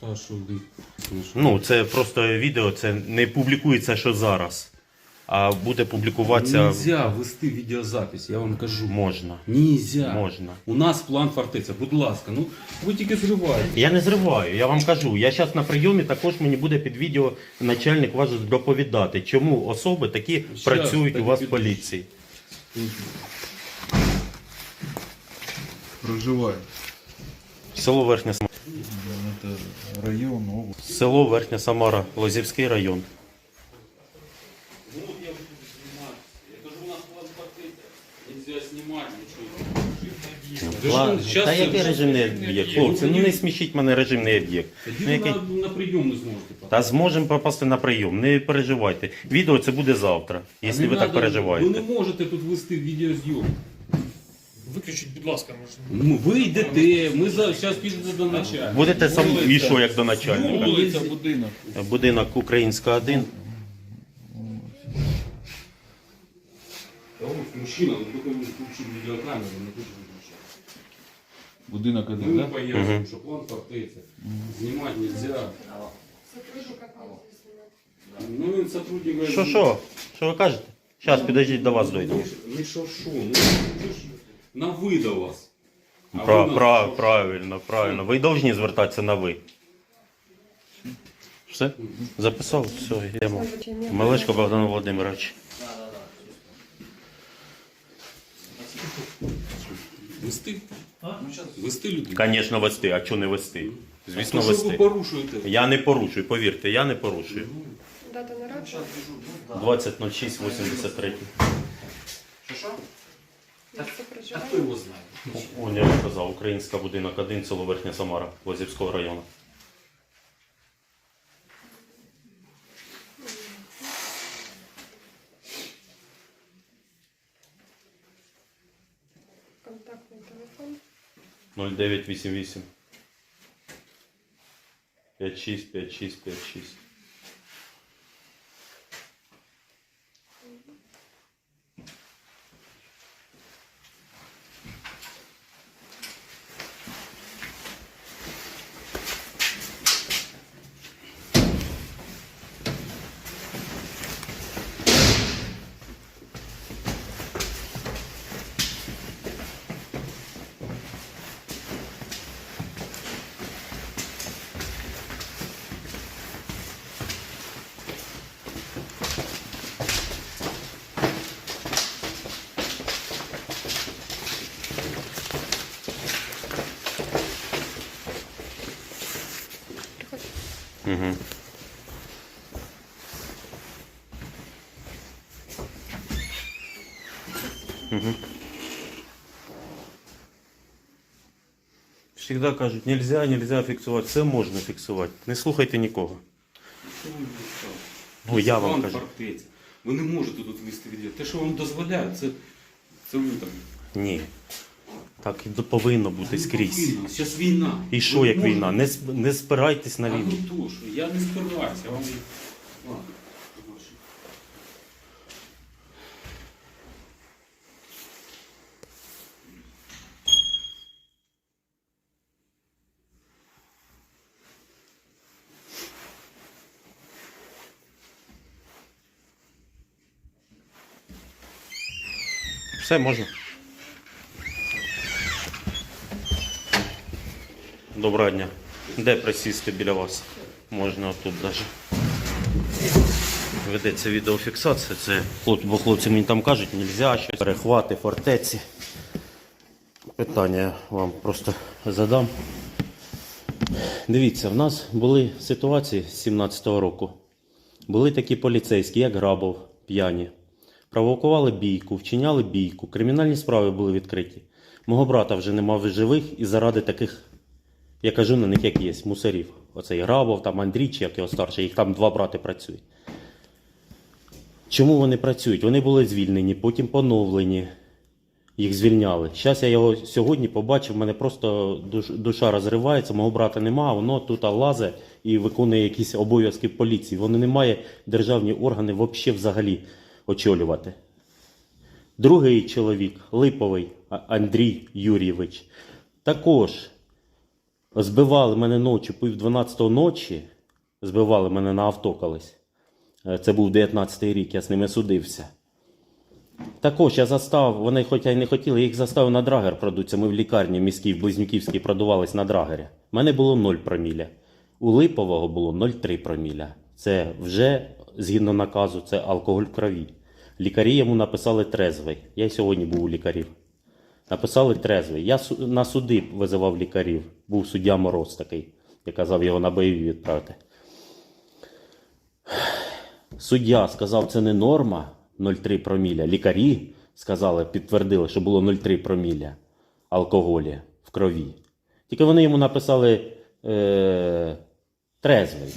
Та що ви? ну. Це просто відео, це не публікується, що зараз. А буде публікуватися Нельзя вести відеозапис, я вам кажу. можна. Нельзя. Можна. У нас план фортеця. Будь ласка, ну ви тільки зриваєте. Я не зриваю, я вам кажу. Я зараз на прийомі також мені буде під відео начальник ваш доповідати, чому особи такі Щас, працюють так у вас в поліції. Проживает. Село Верхня. Район, область. Село Верхня Самара, Лозівський район. План Та який режимний об'єкт? Хлопці, ну не смішіть мене режимний об'єкт. Тоді Ну, який- на, на прийом не зможете. попасти. Та зможемо попасти на прийом, не переживайте. Відео це буде завтра, якщо ви так надо, переживаєте. Ви не можете тут вести відеозйомку. Виключіть, будь ласка, може. Ну, ви йдете, ми зараз підете до начальника. Будете сам і що як до начальника. Вулиця, будинок. Будинок Українська 1. Мужчина, ну тільки він включив відеокамеру, не хоче виключати. Будинок один, не да? пояснюємо, що план фортеця. Знімати нельзя. Ну він сотрудник... Що що? Що ви кажете? Зараз підождіть до вас дойду. Не що що, ну ви ж на ви до вас. А Пра, ви на пра, що? правильно, правильно. Ви повинні звертатися на ви. Все? Записав? Все, йдемо. Малешко Богдан Володимирович. Вести? Вести людей? Звісно, вести, а чого не вести? Звісно, що ви вести. порушуєте? Я не порушую, повірте, я не порушую. Дата народження. 20.06.83. Місце А проживання. хто його знає? Он я вам казав, Українська будинок 1, село Верхня Самара, Лозівського району. Контактний телефон. 0988 56 56 56. Угу. Угу. Всегда кажуть, нельзя, нельзя фіксувати. Все можна фіксувати. Не слухайте нікого. Ну, я вам кажу. Ви не можете тут вести відео. Те, що вам дозволяють, це, це ви там. Ні. Так і повинно бути скрізь. Зараз війна. І що як можете- війна? Не, не спирайтесь на війну. ну то що, я не спираюся, я вам... Ладно. Все можна. Доброго дня. Де присісти біля вас? Можна отут навіть. Ведеться відеофіксація. Це бо хлопці мені там кажуть, нельзя щось перехвати, фортеці. Питання вам просто задам. Дивіться, в нас були ситуації з 17-го року. Були такі поліцейські, як Грабов, п'яні. Провокували бійку, вчиняли бійку, кримінальні справи були відкриті. Мого брата вже нема живих і заради таких, я кажу на них, як є, мусорів. Оцей Грабов, там Андрій, чи як його старший, їх там два брати працюють. Чому вони працюють? Вони були звільнені, потім поновлені. Їх звільняли. Зараз я його сьогодні побачив, в мене просто душ- душа розривається, мого брата нема, воно тут лазе і виконує якісь обов'язки поліції. Воно не має державні органи взагалі взагалі очолювати. Другий чоловік, Липовий Андрій Юрійович, також Збивали мене ночі, пів 12 ночі. Збивали мене на авто колись. Е, Це був 19-й рік, я з ними судився. Також я застав, вони хоча й не хотіли, я їх заставив на драгер продуться. Ми в лікарні міській, в Близнюківській продувались на драгері. У мене було 0 проміля. У Липового було 0,3 проміля. Це вже, згідно наказу, це алкоголь в крові. Лікарі йому написали трезвий. Я й сьогодні був у лікарів. Написали трезвий. Я на суди визивав лікарів. Був суддя Мороз такий, я казав його на бойові відправити. Суддя сказав, це не норма 0,3 проміля. Лікарі сказали, підтвердили, що було 0,3 проміля алкоголі в крові. Тільки вони йому написали е, трезвий.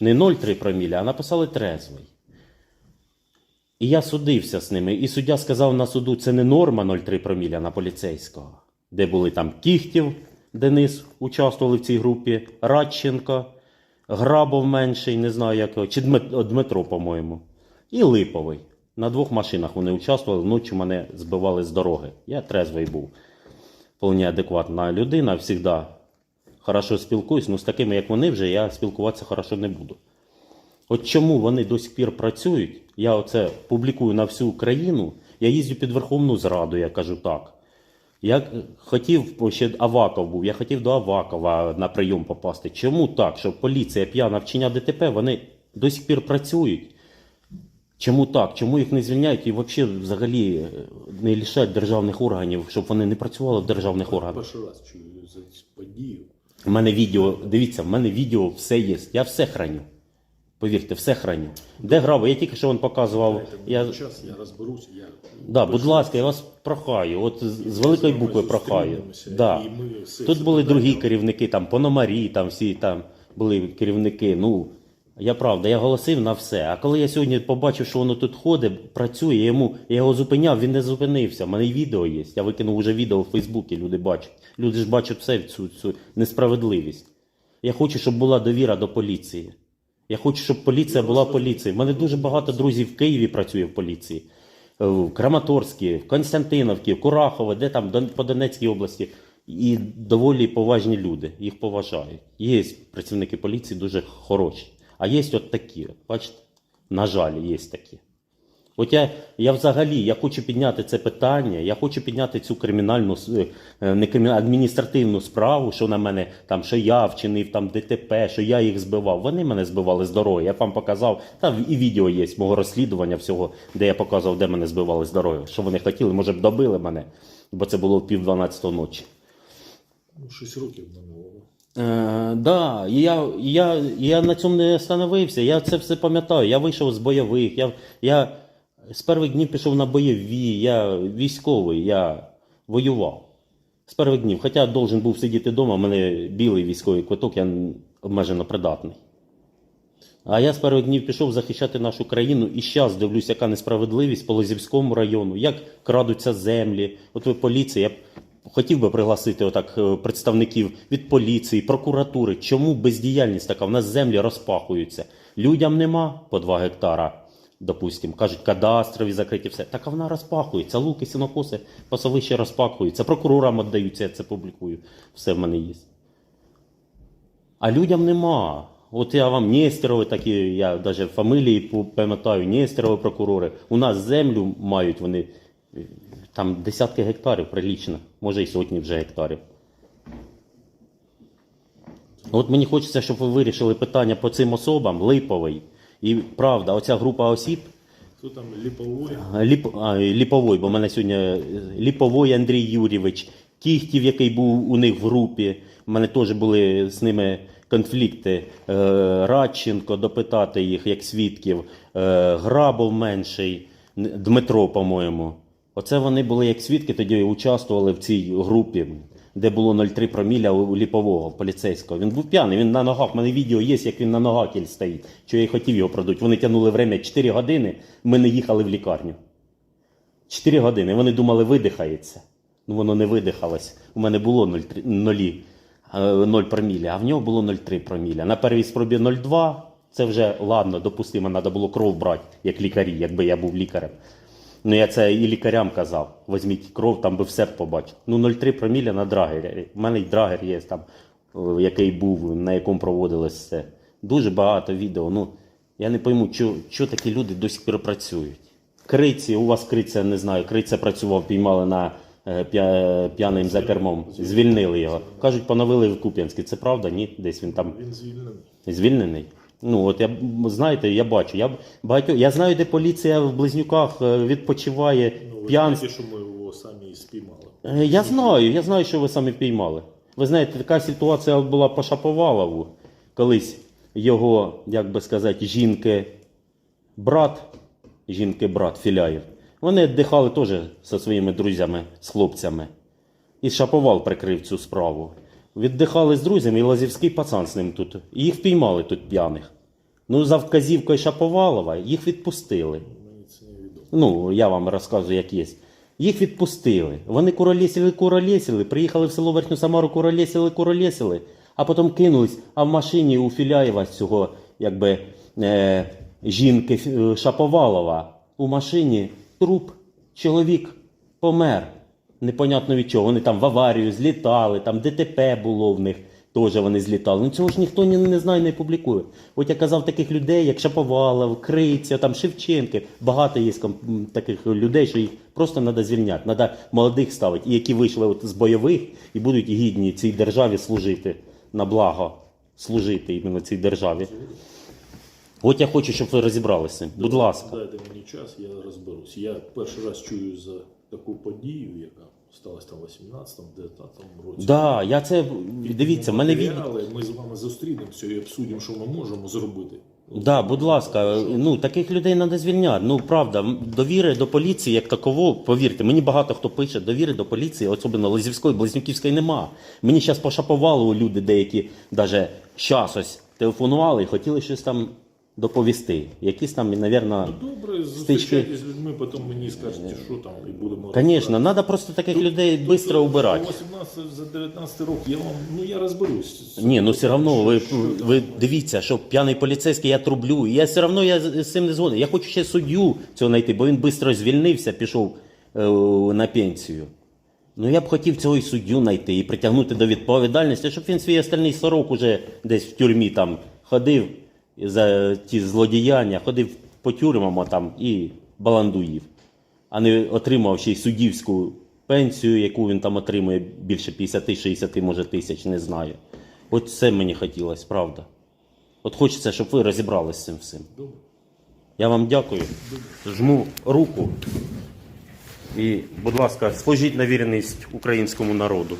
Не 0,3 проміля, а написали трезвий. І я судився з ними. І суддя сказав на суду, це не норма 0,3 проміля на поліцейського, де були там Кіхтів, Денис участвували в цій групі, Радченко, Грабов менший, не знаю як його, чи Дмитро, по-моєму, і Липовий. На двох машинах вони участвували, вночі мене збивали з дороги. Я трезвий був. Вполне адекватна людина, завжди хорошо спілкуюсь, але з такими, як вони, вже я спілкуватися хорошо не буду. От чому вони до сих пір працюють, я оце публікую на всю Україну, я їздю під Верховну Зраду, я кажу так. Я хотів, ще Аваков був, я хотів до Авакова на прийом попасти. Чому так, що поліція п'яна вчиня ДТП, вони до сих пір працюють? Чому так? Чому їх не звільняють і взагалі, взагалі е, не лишають державних органів, щоб вони не працювали в державних органах? Перший раз чую за цю подію. У мене відео, дивіться, в мене відео все є. Я все храню. Повірте, все храню. Де грав? Я тільки що він показував. Я... час, я розберусь, я Да, будь ласка, я вас прохаю. От з з великої букви прохаю. Да. Тут були другі керівники, там Пономарі, там всі там були керівники. Ну, я правда, я голосив на все. А коли я сьогодні побачив, що воно тут ходить, працює, я йому я його зупиняв, він не зупинився. У мене відео є. Я викинув уже відео в Фейсбуці, люди бачать. Люди ж бачать все цю, цю несправедливість. Я хочу, щоб була довіра до поліції. Я хочу, щоб поліція була поліцією. У мене дуже багато друзів в Києві працює в поліції, е, в Краматорській, в Константиновці, в Курахове, де там по Донецькій області. І доволі поважні люди, їх поважають. Є працівники поліції дуже хороші. А є от такі, бачите, на жаль, є такі. От я, я взагалі я хочу підняти це питання, я хочу підняти цю кримінальну е, не кримінальну, адміністративну справу, що на мене там, що я вчинив там ДТП, що я їх збивав. Вони мене збивали з дороги. Я вам показав, там і відео є мого розслідування всього, де я показував, де мене збивали з дороги. Що вони хотіли, може б добили мене, бо це було в пів 12 ночі. Ну, 6 років минуло. Е, да, я, я, я на цьому не остановився. Я це все пам'ятаю. Я вийшов з бойових. Я, я з перших днів пішов на бойові. Я військовий, я воював. З перших днів. Хоча должен був сидіти вдома, у мене білий військовий квиток, я обмежено придатний. А я з перших днів пішов захищати нашу країну і зараз дивлюсь, яка несправедливість по Лозівському району, як крадуться землі. От ви поліція, я хотів би пригласити отак е, представників від поліції, прокуратури. Чому бездіяльність така? В нас землі розпахуються. Людям нема по 2 гектара. Допустим, кажуть, кадастрові закриті все. Так а вона розпахується. Луки, сінокоси, пасовище розпахуються. Прокурорам віддаються, я це публікую. Все в мене є. А людям нема. От я вам Нестерови такі, я навіть фамілії пам'ятаю, Нестерови прокурори. У нас землю мають вони е, там десятки гектарів прилічно, може і сотні вже гектарів. От мені хочеться, щоб ви вирішили питання по цим особам, Липовий. І правда, оця група осіб, Хто там ліповий? Ліп, а, Ліповой, бо в мене сьогодні е, Ліповой Андрій Юрійович, Кіхтів, який був у них в групі. У мене теж були з ними конфлікти. Е, Радченко, допитати їх як свідків, е, Грабов менший, Дмитро, по-моєму. Оце вони були як свідки, тоді участвували в цій групі, де було 0,3 проміля у ліпового поліцейського. Він був п'яний, він на ногах. У мене відео є, як він на ногах кіль стоїть. Що я й хотів його продати. Вони тягнули время 4 години, ми не їхали в лікарню. 4 години. Вони думали, видихається. Ну воно не видихалось. У мене було 0,3 нулі, е, 0 проміля, а в нього було 0,3 проміля. На первій спробі 0,2. Це вже ладно, допустимо, треба було кров брати, як лікарі, якби я був лікарем. Ну я це і лікарям казав. Візьміть кров, там би все побачив. Ну 0,3 проміля на драгері. У мене й драгер є там, який був, на якому проводилось все. Дуже багато відео. Ну я не пойму, що, що такі люди до сих пір працюють. Криці, у вас криця, не знаю, криця працював, піймали на е, п'яним за кермом. Звільнили його. Кажуть, поновили в Куп'янській. Це правда? Ні? Десь він там Він звільнений. Звільнений? Ну, от я знаєте, я бачу. Я б- багатьох, я знаю, де поліція в близнюках е, відпочиває Ну, п'янство. знаєте, що ми його самі спіймали. Е, Я знаю, я знаю, що ви самі піймали. Ви знаєте, така ситуація була по Шаповалову. Колись його, як би сказати, жінки брат, жінки брат Філяєв. Вони віддихали теж зі своїми друзями, з хлопцями. І Шаповал прикрив цю справу. Віддихали з друзями, і Лазівський пацан з ним тут. Їх піймали тут п'яних. Ну, за вказівкою Шаповалова їх відпустили. Ну, я вам розказую, як є. Їх відпустили. Вони куролісили, куролісили, приїхали в село Верхню Самару, куролісили, куролісили, а потім кинулись, а в машині у Філяєва цього, якби, е, жінки е, Шаповалова, у машині труп, чоловік помер. Непонятно від чого. Вони там в аварію злітали, там ДТП було в них. Теж вони злітали. Ну цього ж ніхто не, не знає, не публікує. От я казав таких людей, як Шаповалов, Криця, там Шевченки. Багато є таких людей, що їх просто треба звільняти. Треба молодих ставити, які вийшли от з бойових і будуть гідні цій державі служити на благо, служити іменно цій державі. От я хочу, щоб ви розібралися. Будь ласка. Дайте мені час, я розберусь. Я перший раз чую за таку подію, яка сталася там в 18-19 році. Да, я це дивіться, в мене від... Ми з вами зустрінемося і обсудимо, що ми можемо зробити. Да, будь ласка, ну таких людей треба звільняти. Ну правда, довіри до поліції як таково, повірте, мені багато хто пише, довіри до поліції, особливо Лозівської, Близнюківської нема. Мені зараз пошаповали люди деякі, навіть щас ось телефонували і хотіли щось там доповісти. Якісь там, мабуть, Добре, зустрічайтесь з людьми, потім мені скажете, що там, і будемо Звісно, треба просто таких людей швидко убирати. 18 за 19 років, я вам, ну я розберусь. Ні, ну все одно ви, ви дивіться, що п'яний поліцейський я трублю. І я все одно я з з цим не згоден. Я хочу ще суддю цього знайти, бо він швидко звільнився, пішов е, на пенсію. Ну я б хотів цього і суддю знайти і притягнути до відповідальності, щоб він свій остальний сорок уже десь в тюрмі там ходив за ті злодіяння, ходив по тюрмам там і баландуїв, а не отримав ще й суддівську пенсію, яку він там отримує більше 50-60, може, тисяч, не знаю. От це мені хотілося, правда. От хочеться, щоб ви розібралися з цим всім. Я вам дякую. Жму руку. І, будь ласка, служіть на вірність українському народу.